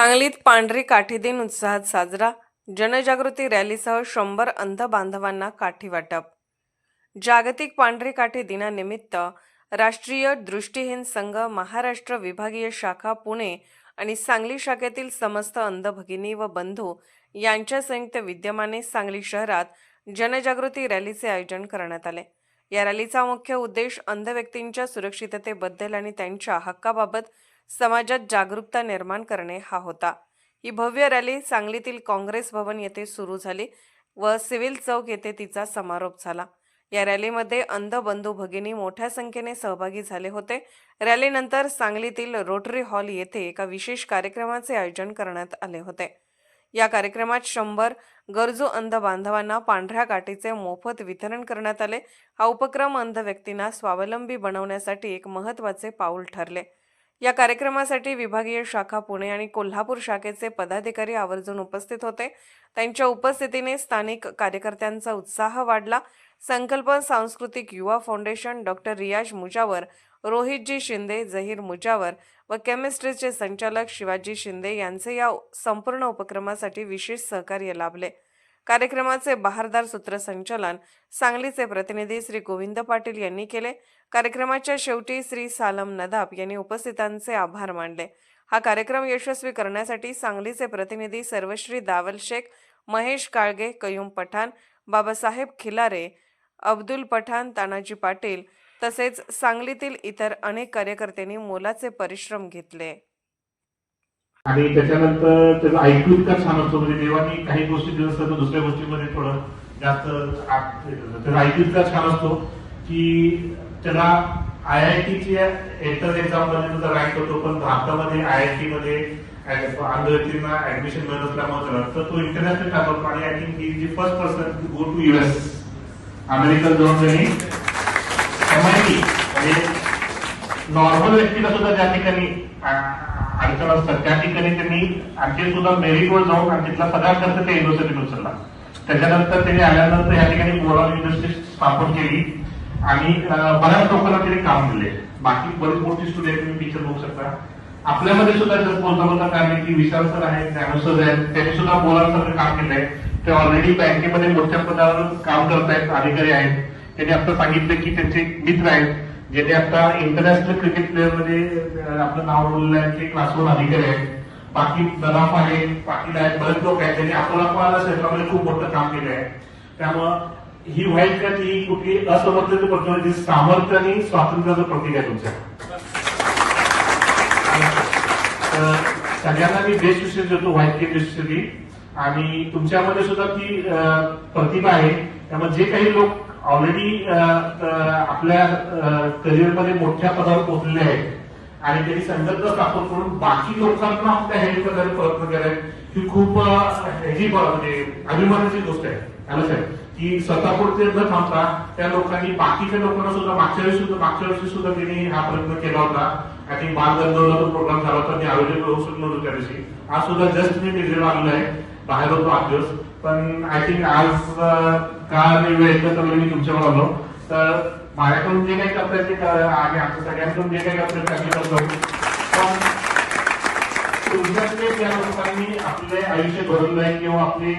सांगलीत पांढरी काठी दिन उत्साहात साजरा. जनजागृती रॅलीसह शंभर अंध बांधवांना काठी वाटप. जागतिक पांढरी काठी दिनानिमित्त राष्ट्रीय दृष्टीहीन संघ महाराष्ट्र विभागीय शाखा पुणे आणि सांगली शाखेतील समस्त अंध भगिनी व बंधू यांच्या संयुक्त विद्यमाने सांगली शहरात जनजागृती रॅलीचे आयोजन करण्यात आले. या रॅलीचा मुख्य उद्देश अंध व्यक्तींच्या सुरक्षिततेबद्दल आणि त्यांच्या हक्काबाबत समाजात जागरूकता निर्माण करणे हा होता. ही भव्य रॅली सांगलीतील काँग्रेस भवन येथे सुरू झाली व सिव्हिल चौक येथे तिचा समारोप झाला. या रॅलीमध्ये अंध बंधू भगिनी मोठ्या संख्येने सहभागी झाले होते. रॅलीनंतर सांगलीतील रोटरी हॉल येथे एका विशेष कार्यक्रमाचे आयोजन करण्यात आले होते. या कार्यक्रमात शंभर गरजू अंध बांधवांना पांढऱ्या काठीचे मोफत वितरण करण्यात आले. हा उपक्रम अंध व्यक्तींना स्वावलंबी बनवण्यासाठी एक महत्त्वाचे पाऊल ठरले. या कार्यक्रमासाठी विभागीय शाखा पुणे आणि कोल्हापूर शाखेचे पदाधिकारी आवर्जून उपस्थित होते. त्यांच्या उपस्थितीने स्थानिक कार्यकर्त्यांचा उत्साह वाढला. संकल्प सांस्कृतिक युवा फाउंडेशन डॉक्टर रियाज मुजावर रोहितजी शिंदे जहीर मुजावर व केमिस्ट्रीचे संचालक शिवाजी शिंदे यांचे या संपूर्ण उपक्रमासाठी विशेष सहकार्य लाभले. कार्यक्रमाचे बहारदार सूत्रसंचालन सांगलीचे प्रतिनिधी श्री गोविंद पाटील यांनी केले. कार्यक्रमाच्या शेवटी श्री सालम नदाब यांनी उपस्थितांचे आभार मानले. हा कार्यक्रम यशस्वी करण्यासाठी सांगलीचे प्रतिनिधी सर्वश्री दावल शेख महेश काळगे कयूम पठाण बाबासाहेब खिलारे अब्दुल पठाण तानाजी पाटील तसेच सांगलीतील इतर अनेक कार्यकर्त्यांनी मोलाचे परिश्रम घेतले. आणि त्याच्यानंतर त्याचं ऐकू इतका छान असतो म्हणजे देवानी काही गोष्टी दिल्या असतात तर दुसऱ्या गोष्टीमध्ये थोडं जास्त त्याचा ऐकू इतका छान असतो की त्याला आय आय टीची एंटर एक्झाममध्ये त्याचा रँक होतो पण भारतामध्ये आय आय टी मध्ये व्यक्तींना ऍडमिशन मिळत असल्यामुळे त्याला तर तो इंटरनॅशनल टाकतो आणि आय थिंक ही जी first person go to US American जाऊन त्यांनी एमआयटी म्हणजे नॉर्मल व्यक्तीला सुद्धा त्या ठिकाणी अडचण असतात त्या ठिकाणी त्यांनी आणखी सुद्धा मेरिटवर जाऊन आणि तिथला सगळा खर्च त्या युनिव्हर्सिटीत उचलला त्याच्यानंतर त्यांनी आल्यानंतर या ठिकाणी मोराल युनिव्हर्सिटी स्थापन केली आणि बऱ्याच लोकांना त्यांनी काम दिले. बाकी बरीच मोठी स्टुडंट तुम्ही टीचर बघू शकता. आपल्यामध्ये सुद्धा जर बोलता बोलता कारण की विशाल सर आहेत ज्ञानसर आहेत त्यांनी सुद्धा मोराल काम केलंय. ते ऑलरेडी बँकेमध्ये मोठ्या पदावर काम करत आहेत अधिकारी आहेत. त्यांनी आता सांगितलं की त्यांचे मित्र आहेत. ज्यांनी आता इंटरनॅशनल क्रिकेट प्लेअरमध्ये आपलं नाव नोंदलं आहे ते क्लासवर अधिकारी आहेत. बाकी नदाफ आहे पाटील आहेत बरेच लोक आहेत. त्यांनी अकोला क्षेत्रामध्ये खूप मोठं काम केलं आहे त्यामुळं ही व्हाईट क्रांती ही कुठली असमर्थ्याचं प्रतीक सामर्थ्य आणि स्वातंत्र्याचं प्रतीक आहे तुमच्या. सगळ्यांना मी बेस्ट विशेष देतो व्हाईट केक विषयी आणि तुमच्यामध्ये सुद्धा ती प्रतिभा आहे. त्यामुळे जे काही लोक ऑलरेडी uh, uh, आपल्या uh, करिअरमध्ये मोठ्या पदावर पोहोचलेले आहेत. आणि त्यांनी संदर्भ स्थापन करून बाकी लोकांना आपल्या हेल्प करण्याचा प्रयत्न केलाय ही खूप ह्याची म्हणजे अभिमानाची गोष्ट आहे. हॅलो साहेब की स्वतःपुरते न थांबता त्या लोकांनी बाकीच्या लोकांना सुद्धा मागच्या वेळी सुद्धा मागच्या वर्षी सुद्धा त्यांनी हा प्रयत्न केला होता. आय थिंक बालगंधर्वला तो प्रोग्राम झाला होता. मी आयोजन करू शकलो होतो त्या दिवशी. आज सुद्धा जस्ट मी निर्णय आलेलो आहे. बाहेर होतो आठ दिवस. पण आय थिंक आज का मी वेळ एकत्र मी तुमच्यावर आलो. तर माझ्याकडून जे काही करता येते आणि आमच्या सगळ्यांकडून जे काही कपडे येते करतो पण तुमच्यातले ज्या लोकांनी आपले आयुष्य घडवलंय किंवा आपले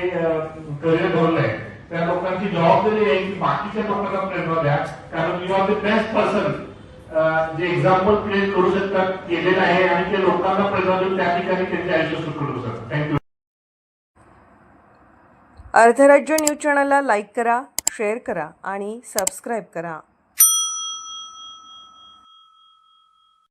करिअर घडवलंय त्या लोकांची जबाबदारी आहे की बाकीच्या लोकांना प्रेरणा द्या. कारण you are the best person जे एक्झाम्पल क्रिएट करू शकतात केलेलं आहे आणि ते लोकांना प्रेरणा देऊन त्या ठिकाणी त्यांचे आयुष्य सुरू करू शकतात. थँक्यू अर्धराज्य न्यूज चॅनलला लाईक करा शेअर करा आणि सबस्क्राईब करा.